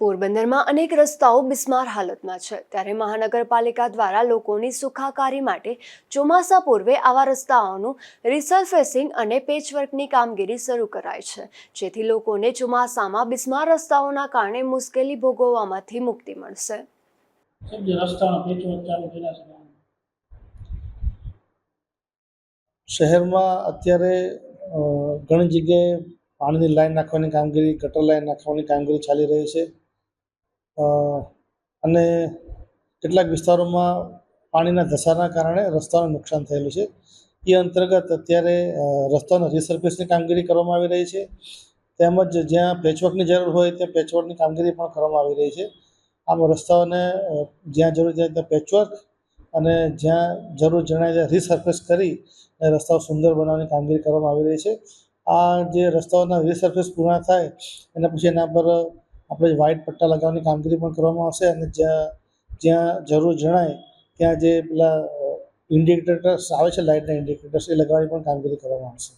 પોરબંદરમાં અનેક રસ્તાઓ બિસ્માર હાલતમાં છે. ત્યારે મહાનગરપાલિકા દ્વારા લોકોની સુખાકારી માટે ચોમાસા પૂર્વે આવા રસ્તાઓનું રિસર્ફેસિંગ અને પેચવર્કની કામગીરી શરૂ કરાઈ છે. જેથી લોકોને ચોમાસામાં બિસ્માર રસ્તાઓના કારણે મુશ્કેલી ભોગવવામાંથી મુક્તિ મળશે. સાહેબ જે રસ્તાનો પેચવર્ક ચાલુ કર્યા છે. શહેરમાં અત્યારે ઘણી જગ્યાએ પાણીની લાઈન નાખવાની કામગીરી ગટર લાઈન નાખવાની કામગીરી ચાલી રહી છે. અને કેટલાક વિસ્તારોમાં પાણીના ધસારના કારણે રસ્તાનું નુકસાન થયેલું છે. એ અંતર્ગત અત્યારે રસ્તાના રિસર્ફેસની કામગીરી કરવામાં આવી રહી છે. તેમજ જ્યાં પેચવર્કની જરૂર હોય ત્યાં પેચવર્કની કામગીરી પણ કરવામાં આવી રહી છે. આમ રસ્તાઓને જ્યાં જરૂર ત્યાં ત્યાં પેચવર્ક અને જ્યાં જરૂર જણાય ત્યાં રિસર્ફેસ કરી અને રસ્તાઓ સુંદર બનાવવાની કામગીરી કરવામાં આવી રહી છે. આ જે રસ્તાઓના રિસર્ફેસ પૂર્ણ થાય એના પછી એના પર આપણે વ્હાઇટ પટ્ટા લગાવવાની કામગીરી પણ કરવામાં આવશે અને જ્યાં જ્યાં જરૂર જણાય, ત્યાં જે પેલા ઇન્ડિકેટર્સ આવે છે, લાઇટના ઇન્ડિકેટર્સ એ લગાવવાની પણ કામગીરી કરવામાં આવશે.